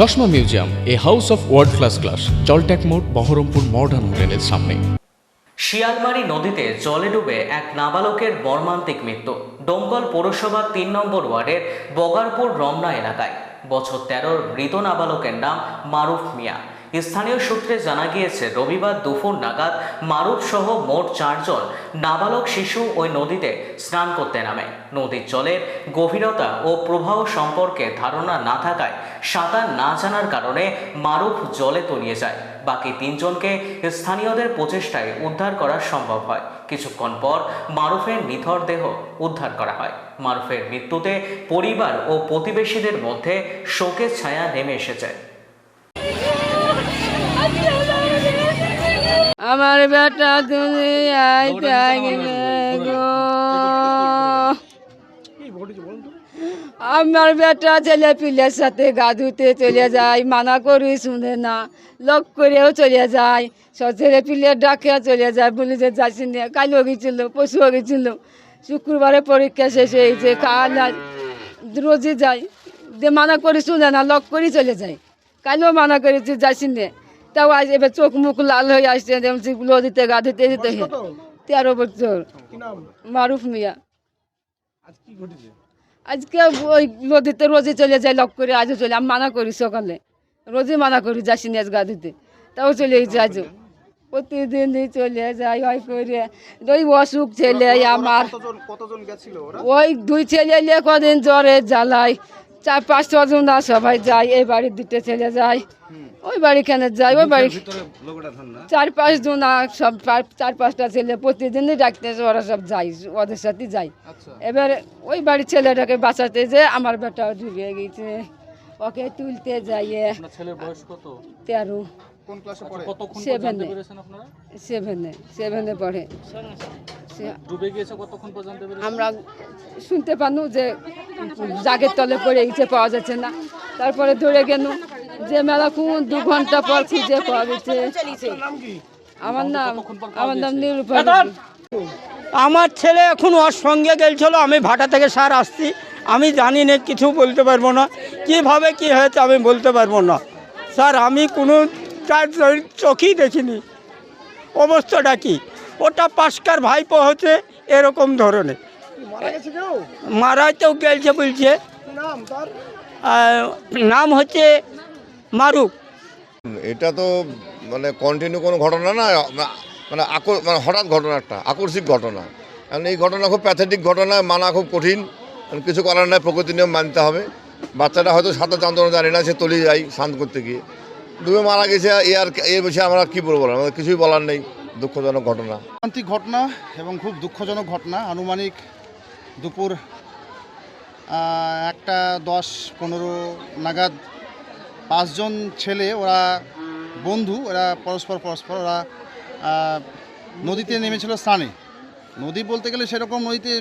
চশমা museum, a house of world class class জলট্যাক মোড়, Baharampur modern হোটেলের সামনে। শিয়ালমারি নদীতে জলে ডুবে এক নাবালকের মর্মান্তিক মৃত্যু ডোমকল পৌরসভার তিন নম্বর ওয়ার্ডের বগারপুর রমনা এলাকায়। বছর তেরোর মৃত নাবালকের নাম মারুফ মিয়া। স্থানীয় সূত্রে জানা গিয়েছে, রবিবার দুপুর নাগাদ মারুফ সহ মোট চারজন নাবালক শিশু ওই নদীতে স্নান করতে নামে। নদীর জলের গভীরতা ও প্রবাহ সম্পর্কে ধারণা না থাকায় সাঁতার না জানার কারণে মারুফ জলে তলিয়ে যায়। বাকি তিনজনকে স্থানীয়দের প্রচেষ্টায় উদ্ধার করা সম্ভব হয়। কিছুক্ষণ পর মারুফের নিথর দেহ উদ্ধার করা হয়। মারুফের মৃত্যুতে পরিবার ও প্রতিবেশীদের মধ্যে শোকের ছায়া নেমে এসেছে। আমার বেটা গো। আমার বেটা ছেলে পিলের সাথে গা ধুতে চলে যায় মানা করি শুনে না লক করেও চলে যায়। সব ছেলে পিলে ডাকে চলে যায় বলি যে যাচ্ছি না কালও গেছিল পশুও গেছিল শুক্রবারে পরীক্ষা শেষ হয়েছে কাল রোজই যাই যে মানা করি শুনে না লক করি চলে যায়। কালও মানা করেছি যাচ্ছি না। তাও আজ এবার চোখ মুখ লাল হয়ে আসছে যেমন নদীতে গা ধুতে যেতে তেরো বছর। মারুফ মিয়া। আজকে ওই নদীতে রোজই চলে যায় লক করে আজও চলে। আমি মানা করি সকালে। রোজই মানা করি যাসি আজ গা ধুতে তাও চলে গেছে আজও। প্রতিদিনই চলে যায় ওই করে। ওই অসুখ ছেলে আমার। ওই দুই ছেলে কদিন জ্বরে জ্বালায় চার পাঁচ ছজন না সবাই যায় এই বাড়ির দুটো ছেলে যায় ওই বাড়ি কেন যায় ওই বাড়ি চার পাঁচ জন সব চার পাঁচটা ছেলে প্রতিদিনই ডাকতে ওরা সব যায় ওদের সাথে যাই। এবার ওই বাড়ির ছেলেটাকে বাঁচাতে যে আমার বেটা ডুবে গেছে। ওকে তুলতে যাইয়ে ছেলের বয়স কত? তেরো। কোন ক্লাসে পড়ে? কতক্ষণ সেভেনে সেভেনে সেভেনে পড়ে। সে- ডুবে গিয়েছে কতক্ষণ পর্যন্ত পেরেছেন আমরা শুনতে পানু যে জাগের তলে পড়ে গেছে, পাওয়া যাচ্ছে না। তারপরে ধরে গেল যে মেলা খুন দু ঘণ্টা পর খুঁজে পাওয়া গেছে। আমার নাম আমার নাম নিরূপা আমার ছেলে এখন ওর সঙ্গে গেছিল আমি ভাটা থেকে সার আসছি। আমি জানি না, কিছু বলতে পারব না। কীভাবে কি হয়েছে আমি বলতে পারব না। স্যার, আমি কোনো তার চোখই দেখিনি। অবস্থাটা কি? ওটা পাস্কার ভাইপো হচ্ছে, এরকম ধরনের। মারা মারাইতেও গেলছে বলছে। নাম তার? আহ, নাম হচ্ছে মারুক এটা তো মানে কন্টিনিউ কোনো ঘটনা না মানে আকর মানে হঠাৎ ঘটনা একটা আকস্মিক ঘটনা। কারণ এই ঘটনা খুব প্যাথেটিক ঘটনা মানা খুব কঠিন। কিছু করার নাই প্রকৃতি নিয়ম মানতে হবে। বাচ্চাটা হয়তো সাঁতার যন্ত্রণা জানি না সে তলিয়ে যায় শান্ত করতে গিয়ে। দুবে মারা গেছে এ আর এর বিষয়ে আমরা কী বলব? আমাদের কিছুই বলার নেই দুঃখজনক ঘটনা। ঘটনা এবং খুব দুঃখজনক ঘটনা আনুমানিক দুপুর একটা দশ পনেরো নাগাদ পাঁচজন ছেলে, ওরা বন্ধু, ওরা পরস্পর পরস্পর, ওরা নদীতে নেমেছিল স্নানে। নদী বলতে গেলে সেরকম নদীতে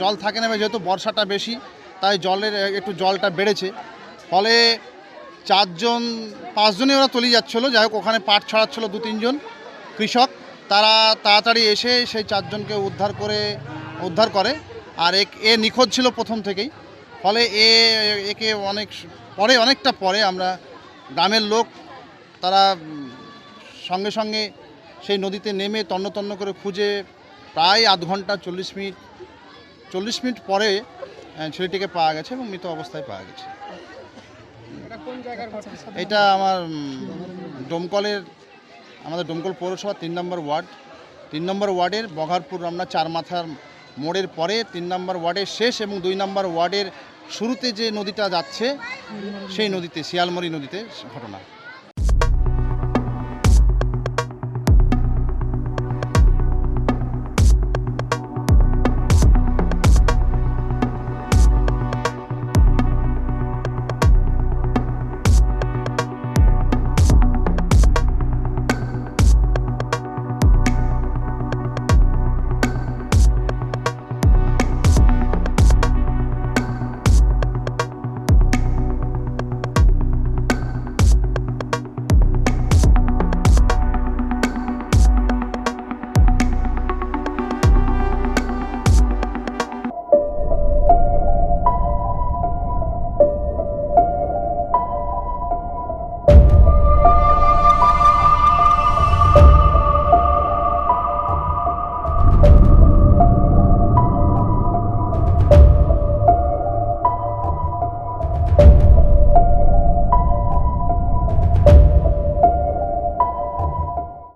জল থাকে না, যেহেতু বর্ষাটা বেশি, তাই জলের একটু জলটা বেড়েছে। ফলে চারজন, পাঁচজনই ওরা তলিয়ে যাচ্ছিল। যাই হোক, ওখানে পাট ছড়াচ্ছিলো দু তিনজন কৃষক, তারা তাড়াতাড়ি এসে সেই চারজনকে উদ্ধার করে উদ্ধার করে। আর এক এ নিখোঁজ ছিল প্রথম থেকেই। ফলে এ একে অনেক পরে, অনেকটা পরে আমরা গ্রামের লোক, তারা সঙ্গে সঙ্গে সেই নদীতে নেমে তন্ন তন্ন করে খুঁজে প্রায় আধ ঘণ্টা চল্লিশ মিনিট চল্লিশ মিনিট পরে ছেলেটিকে পাওয়া গেছে এবং মৃত অবস্থায় পাওয়া গেছে। এটা আমার ডোমকলের, আমাদের ডোমকল পৌরসভা তিন নম্বর ওয়ার্ড। তিন নম্বর ওয়ার্ডের বঘারপুর আমরা চার মাথার মোড়ের পরে তিন নম্বর ওয়ার্ডের শেষ এবং দুই নম্বর ওয়ার্ডের শুরুতে যে নদীটা যাচ্ছে, সেই নদীতে শিয়ালমরি নদীতে ঘটনা।